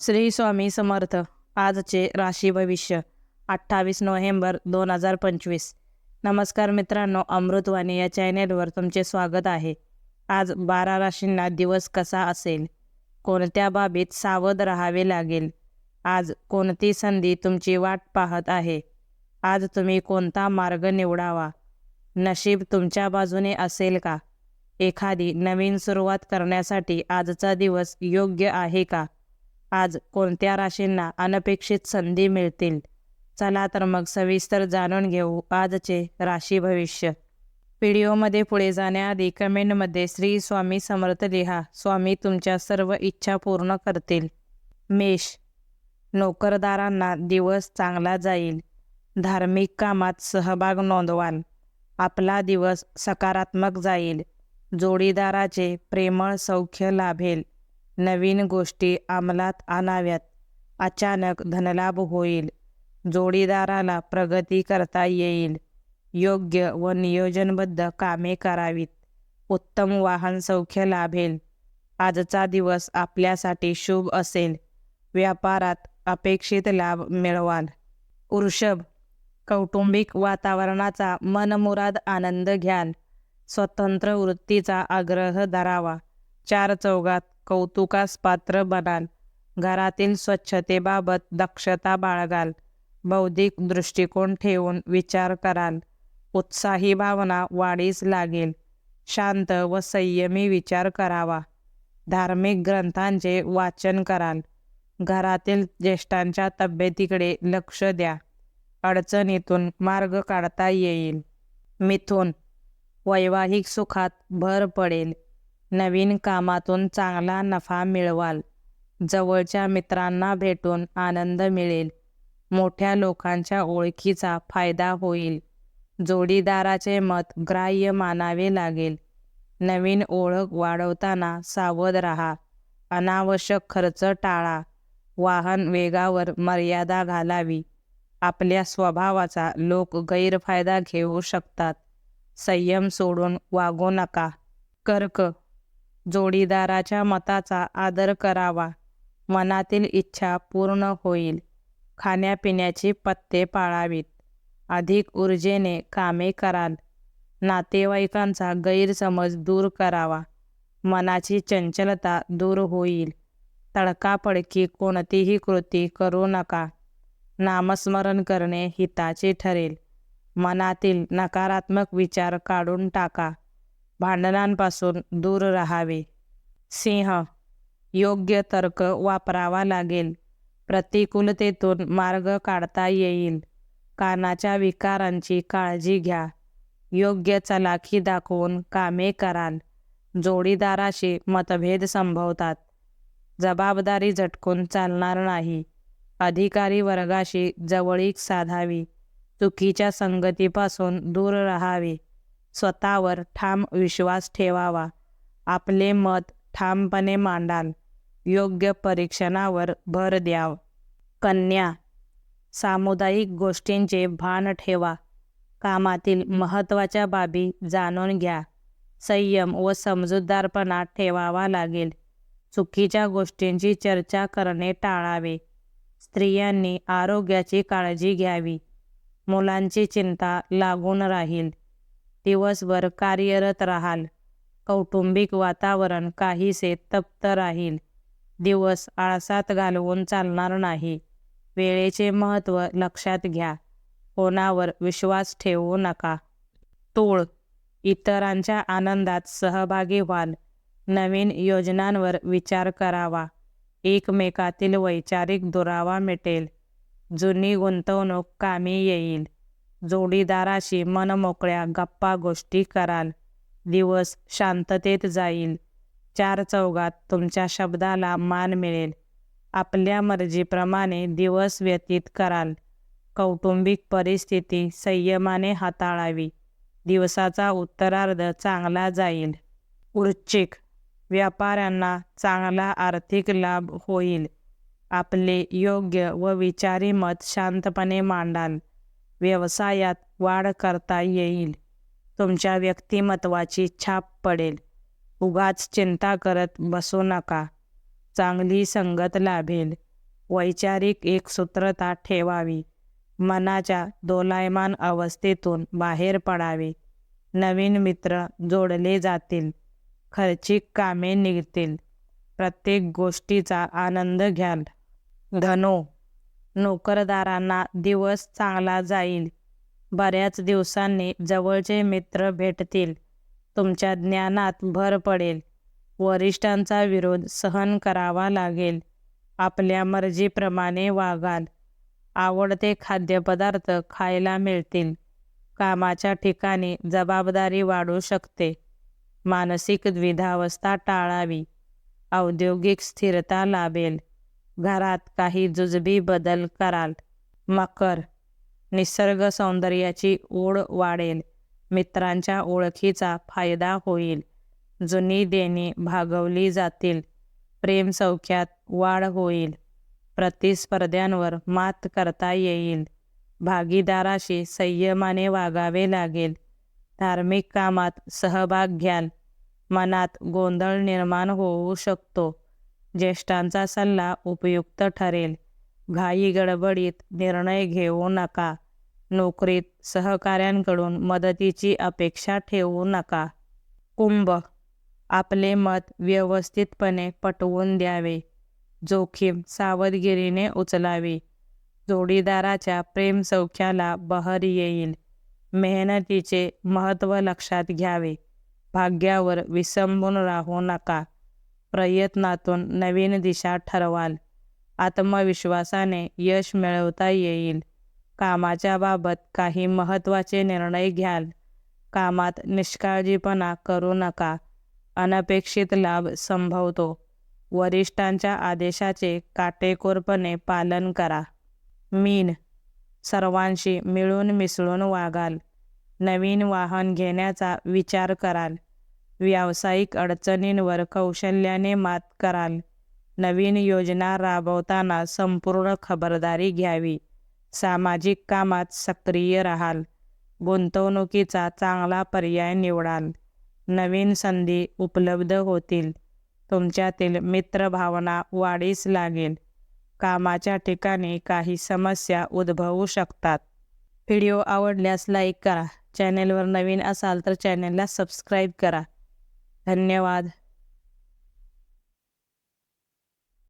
श्री स्वामी समर्थ. आजचे राशी भविष्य अठ्ठावीस नोव्हेंबर दोन हजार पंचवीस. नमस्कार मित्रांनो अमृतवाणी या चॅनेलवर तुमचे स्वागत आहे. आज बारा राशींना दिवस कसा असेल? कोणत्या बाबीत सावध राहावे लागेल? आज कोणती संधी तुमची वाट पाहत आहे? आज तुम्ही कोणता मार्ग निवडावा? नशीब तुमच्या बाजूने असेल का? एखादी नवीन सुरुवात करण्यासाठी आजचा दिवस योग्य आहे का? आज कोणत्या राशींना अनपेक्षित संधी मिळतील? चला तर मग सविस्तर जाणून घेऊ आजचे राशी भविष्य. व्हिडिओमध्ये पुढे जाण्याआधी कमेंटमध्ये श्री स्वामी समर्थ लिहा. स्वामी तुमच्या सर्व इच्छा पूर्ण करतील. मेष. नोकरदारांना दिवस चांगला जाईल. धार्मिक कामात सहभाग नोंदवाल. आपला दिवस सकारात्मक जाईल. जोडीदाराचे प्रेमळ सौख्य लाभेल. नवीन गोष्टी अंमलात आणाव्यात. अचानक धनलाभ होईल. जोडीदाराला प्रगती करता येईल. योग्य व नियोजनबद्ध कामे करावीत. उत्तम वाहन सौख्य लाभेल. आजचा दिवस आपल्यासाठी शुभ असेल. व्यापारात अपेक्षित लाभ मिळवाल. वृषभ कौटुंबिक वातावरणाचा मनमुराद आनंद घ्याल. स्वतंत्र वृत्तीचा आग्रह धरावा. चार चौघात कौतुकास पात्र बनाल. घरातील स्वच्छतेबाबत दक्षता बाळगाल. बौद्धिक दृष्टिकोन ठेवून विचार कराल. उत्साही भावना वाढीस लागेल. शांत व संयमी विचार करावा. धार्मिक ग्रंथांचे वाचन कराल. घरातील ज्येष्ठांच्या तब्येतीकडे लक्ष द्या. अडचणीतून मार्ग काढता येईल. मिथुन वैवाहिक सुखात भर पडेल. नवीन कामातून चांगला नफा मिळवाल. जवळच्या मित्रांना भेटून आनंद मिळेल. मोठ्या लोकांच्या ओळखीचा फायदा होईल. जोडीदाराचे मत ग्राह्य मानावे लागेल. नवीन ओळख वाढवताना सावध राहा. अनावश्यक खर्च टाळा. वाहन वेगावर मर्यादा घालावी. आपल्या स्वभावाचा लोक गैरफायदा घेऊ शकतात. संयम सोडून वागू नका. कर्क जोडीदाराच्या मताचा आदर करावा. मनातील इच्छा पूर्ण होईल. खाण्यापिण्याची पत्ते पाळावीत. अधिक ऊर्जेने कामे कराल. नातेवाईकांचा गैरसमज दूर करावा. मनाची चंचलता दूर होईल. तडकापडकी कोणतीही कृती करू नका. नामस्मरण करणे हिताचे ठरेल. मनातील नकारात्मक विचार काढून टाका. भांडणांपासून दूर राहावे. सिंह योग्य तर्क वापरावा लागेल. प्रतिकूलतेतून मार्ग काढता येईल. कानाच्या विकारांची काळजी घ्या. योग्य चलाखी दाखवून कामे कराल. जोडीदाराशी मतभेद संभवतात. जबाबदारी झटकून चालणार नाही. अधिकारी वर्गाशी जवळीक साधावी. चुकीच्या संगतीपासून दूर राहावे. स्वतःवर ठाम विश्वास ठेवावा. आपले मत ठामपणे मांडाल. योग्य परीक्षणावर भर द्याव. कन्या सामुदायिक गोष्टींचे भान ठेवा. कामातील महत्त्वाच्या बाबी जाणून घ्या. संयम व समजूतदारपणा ठेवावा लागेल. चुकीच्या गोष्टींची चर्चा करणे टाळावे. स्त्रियांनी आरोग्याची काळजी घ्यावी. मुलांची चिंता लागून राहील. दिवसभर कार्यरत राहाल. कौटुंबिक वातावरण काहीसे तप्त राहील. दिवस आळसात घालवून चालणार नाही. वेळेचे महत्त्व लक्षात घ्या. कोणावर विश्वास ठेवू नका. तूळ इतरांच्या आनंदात सहभागी व्हाल. नवीन योजनांवर विचार करावा. एकमेकातील वैचारिक दुरावा मिटेल. जुनी गुंतवणूक कामी येईल. जोडीदाराशी मनमोकळ्या गप्पा गोष्टी कराल. दिवस शांततेत जाईल. चार चौघात तुमच्या शब्दाला मान मिळेल. आपल्या मर्जीप्रमाणे दिवस व्यतीत कराल. कौटुंबिक परिस्थिती संयमाने हाताळावी. दिवसाचा उत्तरार्ध चांगला जाईल. वृश्चिक व्यापाऱ्यांना चांगला आर्थिक लाभ होईल. आपले योग्य व विचारी मत शांतपणे मांडाल. व्यवसायात वाढ करता येईल. तुमच्या व्यक्तिमत्वाची छाप पडेल. उगाच चिंता करत बसू नका. चांगली संगत लाभेल. वैचारिक एकसूत्रता ठेवावी. मनाच्या दोलायमान अवस्थेतून बाहेर पडावे. नवीन मित्र जोडले जातील. खर्चिक कामे निघतील. प्रत्येक गोष्टीचा आनंद घ्याल. धनो. नोकरदारांना दिवस चांगला जाईल. बऱ्याच दिवसांनी जवळचे मित्र भेटतील. तुमच्या ज्ञानात भर पडेल. वरिष्ठांचा विरोध सहन करावा लागेल. आपल्या मर्जीप्रमाणे वागाल. आवडते खाद्यपदार्थ खायला मिळतील. कामाच्या ठिकाणी जबाबदारी वाढू शकते. मानसिक द्विधावस्था टाळावी. औद्योगिक स्थिरता लाभेल. घरात काही जुजबी बदल कराल. मकर निसर्ग सौंदर्याची ओढ वाढेल. मित्रांच्या ओळखीचा फायदा होईल. जुनी देणी भागवली जातील. प्रेमसौख्यात वाढ होईल. प्रतिस्पर्ध्यांवर मात करता येईल. भागीदाराशी संयमाने वागावे लागेल. धार्मिक कामात सहभाग घ्याल. मनात गोंधळ निर्माण होऊ शकतो. ज्येष्ठांचा सल्ला उपयुक्त ठरेल. घाई गडबडीत निर्णय घेऊ नका. नोकरीत सहकाऱ्यांकडून मदतीची अपेक्षा ठेवू नका. कुंभ. आपले मत व्यवस्थितपणे पटवून द्यावे. जोखीम सावधगिरीने उचलावी. जोडीदाराच्या प्रेमसौख्याला बहर येईल. मेहनतीचे महत्त्व लक्षात घ्यावे. भाग्यावर विसंबून राहू नका. प्रयत्नातून नवीन दिशा ठरवाल. आत्मविश्वासाने यश मिळवता येईल. कामाच्या बाबत काही महत्त्वाचे निर्णय घ्याल. कामात निष्काळजीपणा करू नका. अनपेक्षित लाभ संभवतो. वरिष्ठांच्या आदेशाचे काटेकोरपणे पालन करा. मीन. सर्वांशी मिळून मिसळून वागाल. नवीन वाहन घेण्याचा विचार कराल. व्यावसायिक अडचणींवर कौशल्याने मात कराल. नवीन योजना राबवताना संपूर्ण खबरदारी घ्यावी. सामाजिक कामात सक्रिय राहाल. गुंतवणुकीचा चांगला पर्याय निवडाल. नवीन संधी उपलब्ध होतील. तुमच्यातील मित्रभावना वाढीस लागेल. कामाच्या ठिकाणी काही समस्या उद्भवू शकतात. व्हिडिओ आवडल्यास लाईक करा. चॅनेलवर नवीन असाल तर चॅनेलला सबस्क्राईब करा. धन्यवाद.